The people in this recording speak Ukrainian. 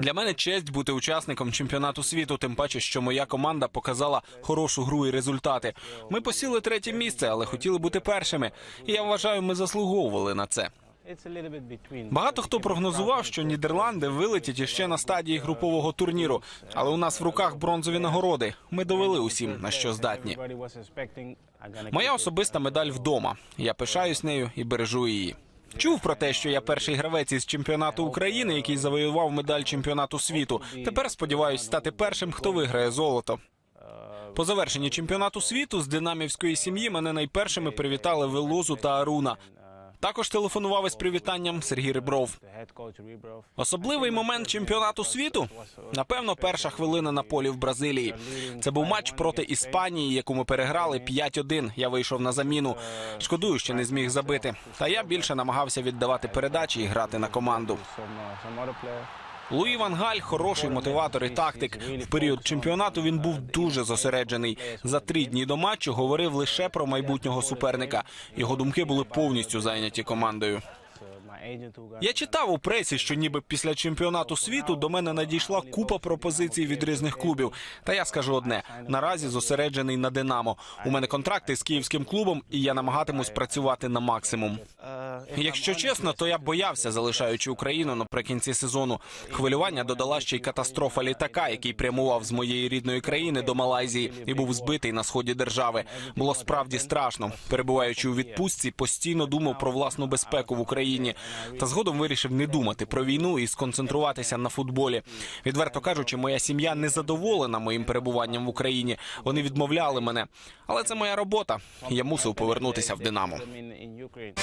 Для мене честь бути учасником чемпіонату світу, тим паче, що моя команда показала хорошу гру і результати. Ми посіли третє місце, але хотіли бути першими. І я вважаю, ми заслуговували на це. Багато хто прогнозував, що Нідерланди вилетять іще на стадії групового турніру, але у нас в руках бронзові нагороди. Ми довели усім на що здатні. Моя особиста медаль вдома. Я пишаюсь нею і бережу її. Чув про те, що я перший гравець із чемпіонату України, який завоював медаль чемпіонату світу. Тепер сподіваюсь стати першим, хто виграє золото. По завершенні чемпіонату світу з динамівської сім'ї мене найпершими привітали Велозу та Аруна. Також телефонував із привітанням Сергій Рибров. Особливий момент чемпіонату світу? Напевно, перша хвилина на полі в Бразилії. Це був матч проти Іспанії, яку ми переграли 5-1. Я вийшов на заміну. Шкодую, що не зміг забити. Та я більше намагався віддавати передачі і грати на команду. Луї Ван Галь хороший мотиватор і тактик. В період чемпіонату він був дуже зосереджений. За три дні до матчу говорив лише про майбутнього суперника. Його думки були повністю зайняті командою. Я читав у пресі, що ніби після чемпіонату світу до мене надійшла купа пропозицій від різних клубів. Та я скажу одне: наразі зосереджений на Динамо. У мене контракти з київським клубом, і я намагатимусь працювати на максимум. Якщо чесно, то я боявся, залишаючи Україну наприкінці сезону. Хвилювання додала ще й катастрофа літака, який прямував з моєї рідної країни до Малайзії і був збитий на сході держави. Було справді страшно. Перебуваючи у відпустці, постійно думав про власну безпеку в Україні. Та згодом вирішив не думати про війну і сконцентруватися на футболі. Відверто кажучи, моя сім'я не задоволена моїм перебуванням в Україні. Вони відмовляли мене, але це моя робота. Я мусив повернутися в Динамо. Ukraine.